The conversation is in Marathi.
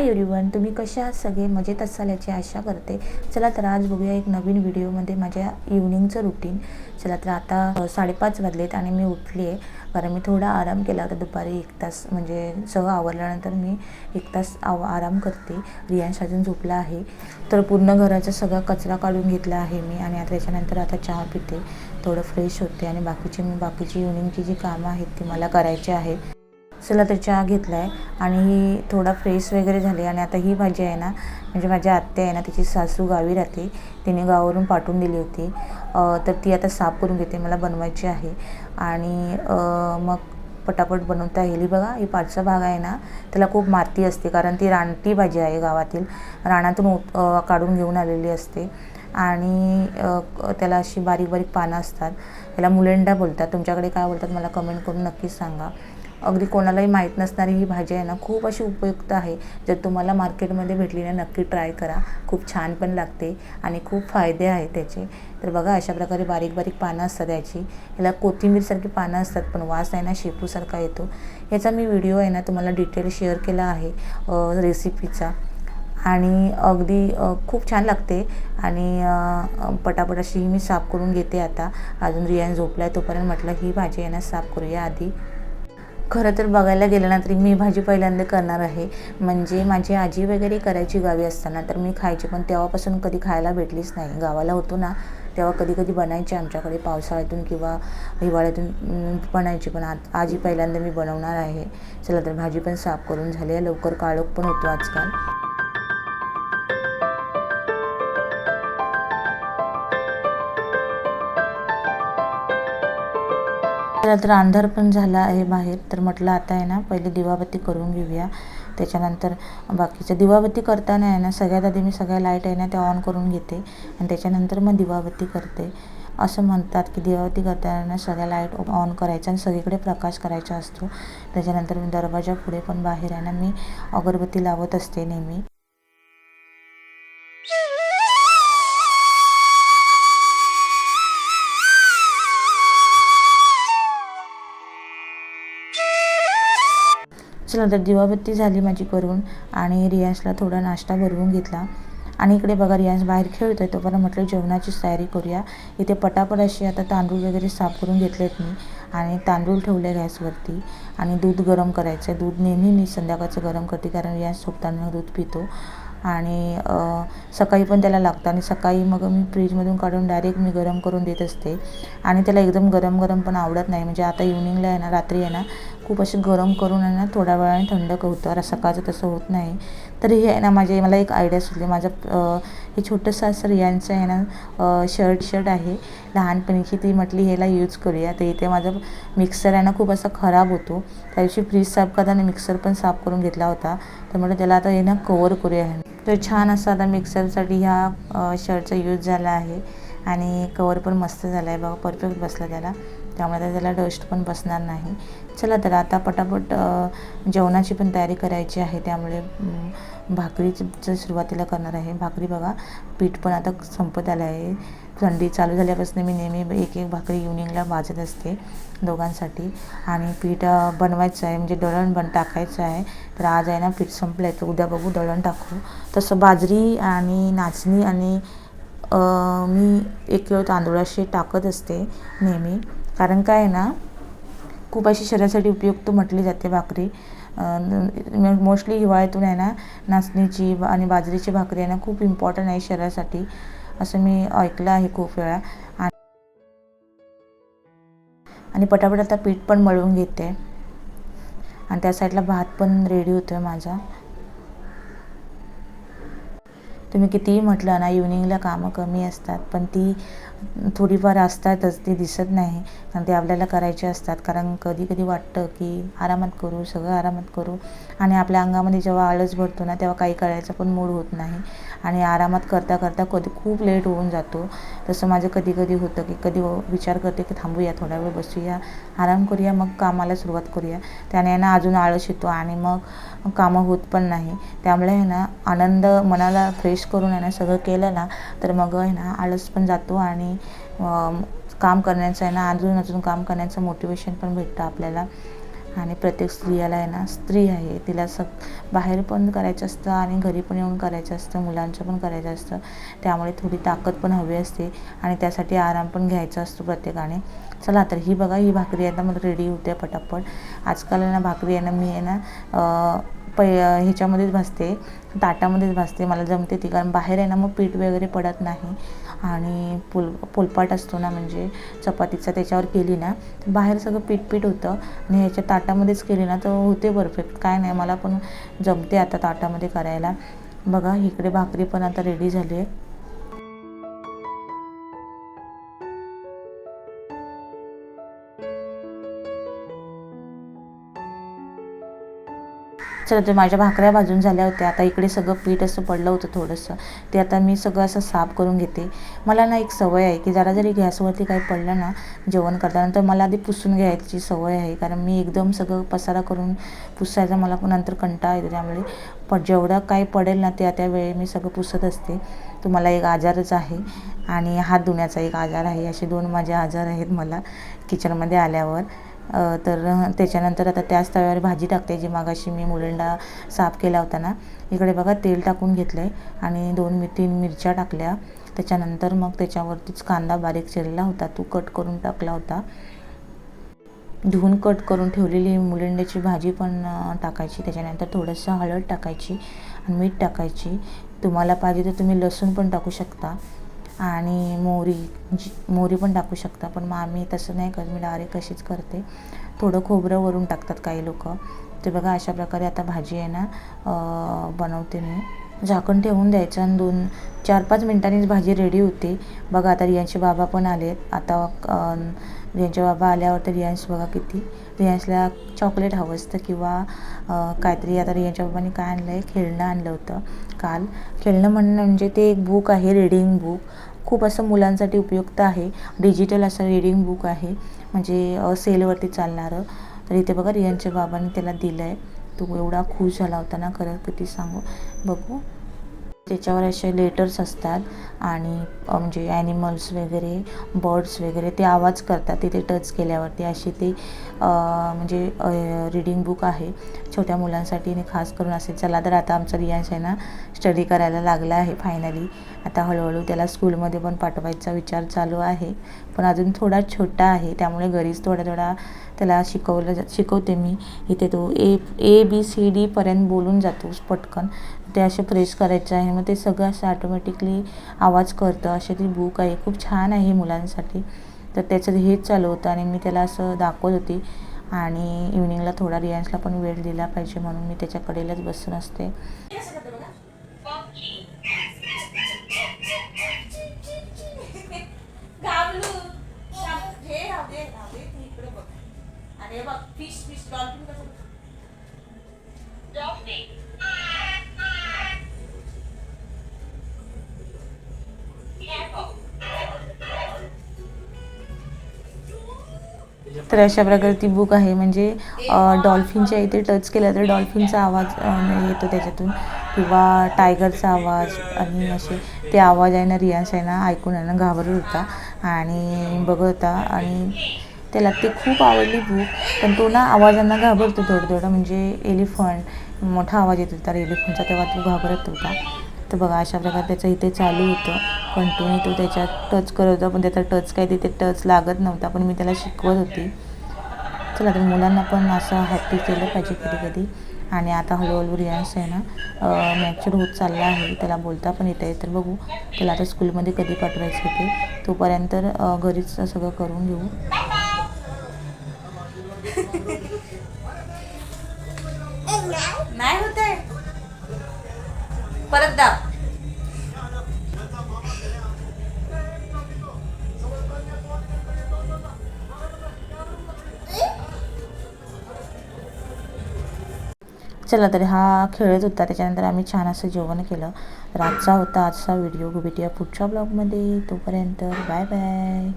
हाय एव्हरीवन तुम्ही कशा आहात? सगळे मजेत असाल याची आशा करते. चला तर आज बघूया एक नवीन व्हिडिओमध्ये माझ्या इव्हनिंगचं रुटीन चला तर आता साडेपाच वाजलेत आणि मी उठली आहे कारण मी थोडा आराम केला होता दुपारी एक तास. म्हणजे सगळं आवरल्यानंतर मी एक तास आव आराम करते. रियांश अजून झोपला आहे. तर पूर्ण घराचा सगळा कचरा काढून घेतला आहे मी आणि आता त्याच्यानंतर आता चहा पिते. थोडं फ्रेश होते आणि बाकीची मी बाकीची इव्हनिंगची जी कामं आहेत ती मला करायची आहेत चला तर चहा घेतला आहे आणि ही थोडा फ्रेश वगैरे झाली आणि आता ही भाजी आहे ना म्हणजे माझ्या आत्या आहे ना तिची सासू गावी राहते. तिने गावावरून पाठवून दिली होती. तर ती आता साफ करून घेते मला बनवायची आहे. आणि मग पटापट बनवता येईल. बघा ही पाठचा भाग आहे ना त्याला खूप माती असते कारण ती रानटी भाजी आहे गावातील. रानातून उत- काढून घेऊन आलेली असते. आणि त्याला अशी बारीक बारीक पानं असतात. त्याला मुलेंडा बोलतात. तुमच्याकडे काय बोलतात मला कमेंट करून नक्कीच सांगा. अगदी कोणालाही माहीत नसणारी ही भाजी आहे ना खूप अशी उपयुक्त आहे. जर तुम्हाला मार्केटमध्ये भेटली ना नक्की ट्राय करा. खूप छान पण लागते आणि खूप फायदे आहेत त्याचे. तर बघा अशा प्रकारे बारीक बारीक पानं असतात याची. याला कोथिंबीरसारखी पानं असतात पण वास आहे ना शेपूसारखा येतो. याचा मी व्हिडिओ आहे ना तुम्हाला डिटेल शेअर केला आहे रेसिपीचा. आणि अगदी खूप छान लागते. आणि पटापट अशी मी साफ करून घेते आता. अजून रियान झोपला आहे तोपर्यंत म्हटलं ही भाजी आहे ना साफ करूया आधी. खरं तर बघायला गेलं ना तरी मी भाजी पहिल्यांदा करणार आहे. म्हणजे माझी आजी वगैरे करायची गावी असताना तर मी खायची पण तेव्हापासून कधी खायला भेटलीच नाही. गावाला होतो ना तेव्हा कधी कधी बनायची आमच्याकडे पावसाळ्यातून किंवा हिवाळ्यातून बनायची. पण आज आजी पहिल्यांदा मी बनवणार आहे. चला तर भाजी पण साफ करून झाली आहे. लवकर काळोख पण होतो आजकाल. चला तर अंधार पण झाला आहे बाहेर. तर म्हटलं आता आहे ना पहिले दिवाबत्ती करून घेऊया. त्याच्यानंतर बाकीचं दिवाबत्ती करताना आहे ना सगळ्यात आधी मी सगळ्या लाइट आहे ना त्या ऑन करून घेते. आणि त्याच्यानंतर मग दिवाबत्ती करते. असं म्हणतात की दिवाबत्ती करताना सगळ्या लाइट ऑन करायच्या आणि सगळीकडे प्रकाश करायचा असतो. त्याच्यानंतर मी दरवाजा पुढे पण बाहेर आहे ना मी अगरबत्ती लावत असते नेहमी. चला दिवाबत्ती झाली माझी करून आणि रियाजला थोडा नाश्ता भरवून घेतला. आणि इकडे बघा रियाज बाहेर खेळतोय तोपर्यंत म्हटलं जेवणाची तयारी करूया. इथे पटापट अशी आता तांदूळ वगैरे साफ करून घेतलेत मी आणि तांदूळ ठेवले गॅसवरती. आणि दूध गरम करायचं आहे दूध नेहमी मी संध्याकाळचं गरम करते कारण रियाज झोपताना दूध पितो. आणि सकाळी पण त्याला लागतं. आणि सकाळी मग मी फ्रीजमधून काढून डायरेक्ट मी गरम करून देत असते. आणि त्याला एकदम गरम गरम पण आवडत नाही. म्हणजे आता इव्हनिंगला आहे ना रात्री आहे ना खूप असे गरम करून आहे ना थोड्या वेळाने थंड होतं सकाळचं तसं होत नाही. तर हे आहे ना माझे मला एक आयडिया सुचली. माझं हे छोटंसं असं रियांचं आहे ना शर्ट शर्ट आहे. लहानपणीची ती म्हटली ह्याला यूज करूया. तर इथे माझं मिक्सर आहे ना खूप असा खराब होतो. त्या दिवशी फ्रीज साफ करताना मिक्सर पण साफ करून घेतला होता. तर म्हटलं त्याला आता हे ना कवर करूया. तर छान असं आता मिक्सरसाठी ह्या शर्टचा यूज झाला आहे. आणि कवर पण मस्त झाला आहे. बघा परफेक्ट बसला त्याला. त्यामुळे आता त्याला डस्ट पण बसणार नाही. चला तर आता पटापट जेवणाची पण तयारी करायची आहे. त्यामुळे भाकरीचं सुरुवातीला करणार आहे. भाकरी बघा पीठ पण आता संपत आलं आहे. थंडी चालू झाल्यापासून मी नेहमी एक एक भाकरी इव्हनिंगला भाजत असते दोघांसाठी. आणि पीठ बनवायचं आहे म्हणजे दळण बन टाकायचं आहे. तर आज आहे ना पीठ संपलं आहे तर उद्या बघू दळण टाकू. तसं बाजरी आणि नाचणी आणि मी एक किलो तांदूळाशी टाकत असते नेहमी. कारण काय आहे ना खूप अशी शरीरासाठी उपयुक्त म्हटली जाते भाकरी. मोस्टली हिवाळ्यातून आहे ना नाचणीची आणि बाजरीची भाकरी आहे ना खूप इम्पॉर्टंट आहे शरीरासाठी. असं मी ऐकलं आहे खूप वेळा. आणि आणि पटापट आता पीठ पण मळून घेते. आणि त्या साईडला भात पण रेडी होतो आहे माझा. तुम्ही कितीही म्हटलं ना इव्हनिंगला कामं कमी असतात पण ती थोडीफार असतातच ती दिसत नाही. आणि ते आपल्याला करायचे असतात. कारण कधी कधी वाटतं की आरामात करू सगळं आरामात करू. आणि आपल्या अंगामध्ये जेव्हा आळस भरतो ना तेव्हा काही करायचा पण मूड होत नाही. आणि आरामात करता करता कधी खूप लेट होऊन जातो. तसं माझं कधी कधी होतं की कधी विचार करते की थांबूया थोडा वेळ बसूया आराम करूया मग कामाला सुरुवात करूया. त्याने ना अजून आळस येतो आणि मग कामं होत पण नाही. त्यामुळे आहे ना आनंद मनाला फ्रेश करून आहे ना सगळं केलं ना तर मग आहे ना आळस पण जातो आणि आणि काम करण्याचं आहे ना अजून अजून काम करण्याचं मोटिवेशन पण भेटतं आपल्याला. आणि प्रत्येक स्त्रियाला आहे ना स्त्री आहे तिला सग बाहेर पण करायचं असतं आणि घरी पण येऊन करायचं असतं मुलांचं पण करायचं असतं. त्यामुळे थोडी ताकद पण हवी असते आणि त्यासाठी आराम पण घ्यायचा असतो प्रत्येकाने. चला तर ही बघा ही भाकरी आहे आता मला रेडी होते पटापट. आजकाल आहे ना भाकरी आहे ना मी आहे ना पै ह्याच्यामध्येच भाजते ताटामध्येच भाजते मला जमते ती. कारण बाहेर आहे ना मग पीठ वगैरे पडत नाही. आणि पोल पोलपाट असतो ना म्हणजे चपातीचा त्याच्यावर केली ना तर बाहेर सगळं पीठ पीठ होतं आणि ह्याच्या ताटामध्येच केली ना तर होते परफेक्ट काय नाही मला पण जमते आता ताटामध्ये करायला. बघा इकडे भाकरी पण आता रेडी झाली आहे. चला तर माझ्या भाकऱ्या भाजून झाल्या होत्या. आता इकडे सगळं पीठ असं पडलं होतं थोडंसं. ते आता मी सगळं असं साफ करून घेते. मला ना एक सवय आहे की जरा जरी गॅसवरती काही पडलं ना जेवण करताना तर मला आधी पुसून घ्यायची सवय आहे. कारण मी एकदम सगळं पसारा करून पुसायचा मला नंतर कंटाळा येतो. त्यामुळे पण जेवढं काही पडेल ना त्या त्या वेळी मी सगळं पुसत असते. तो मला एक आजारच आहे. आणि हात धुण्याचा एक आजार आहे. असे दोन माझे आजार आहेत मला किचनमध्ये आल्यावर. तर त्याच्यानंतर आता त्याच तव्यावर भाजी टाकते जी मागाशी मी मुलंडा साफ केला होता ना इकडे बघा तेल टाकून घेतलं आहे आणि दोन मी तीन मिरच्या टाकल्या. त्याच्यानंतर मग त्याच्यावरतीच कांदा बारीक चिरला होता तो कट करून टाकला होता. धुवून कट करून ठेवलेली मुलिंड्याची भाजी पण टाकायची. त्याच्यानंतर थोडंसं हळद टाकायची आणि मीठ टाकायची. तुम्हाला पाहिजे तर तुम्ही लसूण पण टाकू शकता. आणि मोहरी जी मोहरी पण टाकू शकता पण मग आम्ही तसं नाही करत. मी डायरेक्ट कशीच करते. थोडं खोबरं वरून टाकतात काही लोक. ते बघा अशा प्रकारे आता भाजी आहे ना बनवते मी. झाकण ठेवून द्यायचं आणि दोन चार पाच मिनटांनीच भाजी रेडी होते. बघा आता रियांचे बाबा पण आलेत. आता रियांचे बाबा आल्यावर तर रियांश बघा किती. रियांशला चॉकलेट हवं असतं किंवा काहीतरी. आता रियांच्या बाबांनी काय आणलं आहे खेळणं आणलं होतं काल. खेळणं म्हणणं म्हणजे ते एक बुक आहे रीडिंग बुक खूप असं मुलांसाठी उपयुक्त आहे. डिजिटल असं रीडिंग बुक आहे. म्हणजे सेलवरती चालणारं. तर इथे बघा रियांच्या बाबांनी त्याला दिलं आहे तो एवढा खुश झाला होता ना खरं किती सांगू. बघू. त्याच्यावर असे लेटर्स असतात आणि म्हणजे ॲनिमल्स वगैरे बर्ड्स वगैरे ते आवाज करतात तिथे टच केल्यावरती. असे ते म्हणजे रीडिंग बुक आहे. छोट्या मुलांसाठी आणि खास करून असेल चला तर आता आमचा रियांश आहे ना स्टडी करायला लागला आहे फायनली आता हळूहळू त्याला स्कूलमध्ये पण पाठवायचा विचार चालू आहे. पण अजून थोडा छोटा आहे त्यामुळे घरीच थोडा थोडा त्याला शिकवलं जा शिकवते मी. इथे तो ए ए बी सी डीपर्यंत बोलून जातो पटकन. ते असे प्रेस करायचं आहे. मग ते सगळं असं ऑटोमॅटिकली आवाज करतं. असे ती बुक आहे. खूप छान आहे मुलांसाठी. तर त्याचं हेच चालू होतं आणि मी त्याला असं दाखवत होती. आणि इव्हनिंगला थोडा रियान्सला पण वेळ दिला पाहिजे म्हणून मी त्याच्याकडेलाच बसून असते. इकडे बघ. आणि बघ फिश फिश डॉल्फिन कसं तर अशा प्रकारे ती बुक आहे. म्हणजे डॉल्फिनच्या इथे टच केलं तर डॉल्फिनचा आवाज म्हणजे येतो त्याच्यातून. किंवा टायगरचा आवाज आणि असे ते आवाज आहे ना रियाज आहे ना ऐकून आहे ना घाबरत होता. आणि बघत होता. आणि त्याला ते खूप आवडली बुक पण तो ना आवाजांना घाबरतो थोडं थोडं म्हणजे एलिफंट मोठा आवाज येत होता एलिफंटचा तेव्हा तो घाबरत होता. तर बघा अशा प्रकारे त्याचं इथे चालू होतं. कंटिन्यू तो त्याच्यात टच करत होता पण त्याचा टच काय तिथे टच लागत नव्हता पण मी त्याला शिकवत होती. चला तर मुलांना पण असं हॅप्पी केलं पाहिजे कधी कधी. आणि आता हळूहळू रियान्स आहे ना मॅच्युअर होत चालला आहे. त्याला बोलता पण येत आहे तर बघू त्याला आता स्कूलमध्ये कधी पाठवायचं होते. तोपर्यंत घरीच सगळं करून घेऊ. नाही होत आहे परत दाब. चला तर हा खेळत होता. त्याच्यानंतर आम्ही छान असं जेवण केलं. तर आजचा होता आजचा व्हिडिओ. भेटूया पुढच्या ब्लॉगमध्ये. तोपर्यंत बाय बाय.